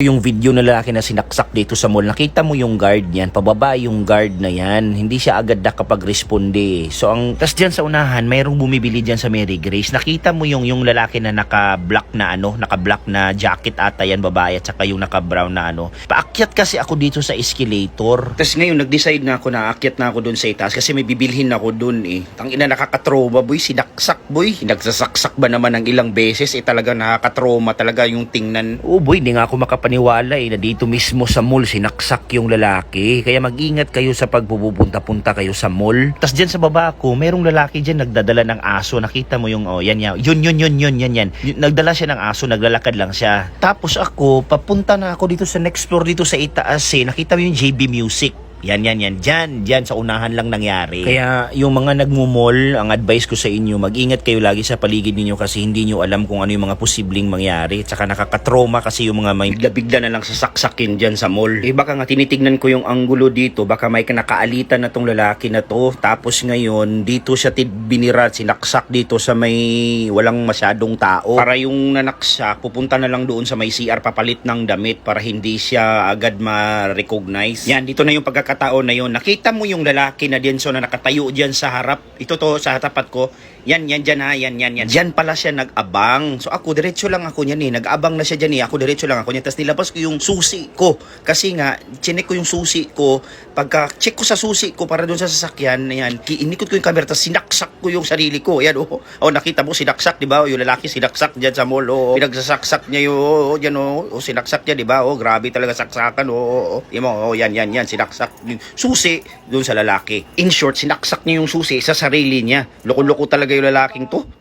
Yung video na lalaki na sinaksak dito sa mall, nakita mo yung guard niyan, pababa yung guard na yan. Hindi siya agad nakapag-responde. So ang, tas dyan sa unahan, mayroong bumibili dyan sa Mary Grace. Nakita mo yung, yung lalaki na naka-black na ano, naka-black na jacket ata yan, babae, at saka yung naka-brown na ano. Paakyat kasi ako dito sa escalator. Tapos ngayon, nag-decide na ako na aakyat na ako dun sa itaas kasi may bibilhin ako dun eh. Tangina nakakatroma boy, sinaksak boy. Nagsasaksak ba naman ng ilang beses eh talaga nakakatroma talaga yung tingnan. Oo boy, hindi nga ako makapaniwala eh na dito mismo sa mall sinaksak yung lalaki. Kaya mag-ingat kayo sa pagpupunta-punta kayo sa mall. Tapos dyan sa baba ko, merong lalaki dyan nagdadala ng aso. Nakita mo yung, oh, yan yan. Yun, yun, yun, yun, yan, yan. Nagdala siya ng aso, naglalakad lang siya. Tapos ako, papunta na ako dito sa next floor dito sa itaas eh. Nakita mo yung JB Music. Yan, yan, yan. Diyan, diyan sa unahan lang nangyari. Kaya yung mga nagmumol, ang advice ko sa inyo, mag-ingat kayo lagi sa paligid ninyo kasi hindi nyo alam kung ano yung mga posibleng mangyari. Tsaka nakakatroma kasi yung mga may bigla-bigla na lang sasaksakin dyan sa mall. Eh baka nga tinitignan ko yung anggulo dito, baka may nakaalitan na tong lalaki na to. Tapos ngayon, dito siya binira, sinaksak dito sa may walang masyadong tao. Para yung nanaksak, pupunta na lang doon sa may CR papalit ng damit para hindi siya agad ma-recognize. Yan, dito na yung pagkakataon na yun. Nakita mo yung lalaki na diyan so na nakatayo diyan sa harap. Ito to sa tapat ko. Yan, yan, dyan ha, yan, yan, yan. Diyan pala siya nag-abang. So ako, diretso lang ako niyan eh. Nag-abang na siya dyan eh. Ako, diretso lang ako niyan. Tapos nilabas ko yung susi ko. Kasi nga, chinek ko yung susi ko. Pagka check ko sa susi ko para doon sa sasakyan, yan, ki- inikot ko yung camera, tapos sinaksak ko yung sarili ko. Yan, oh. Oh, nakita mo, sinaksak, di ba? Yung lalaki sinaksak dyan sa mall, oh. Pinagsasaksak niya yung, oh, dyan, oh. oh sinaksak niya, di ba? Oh, grabe talaga saksakan, oh. oh, oh. Mo, oh, yan, yan, yan, sinaksak. Susi doon sa lalaki. In short, sinaksak niya yung susi sa sarili niya. Loko-loko talaga yung lalaking to.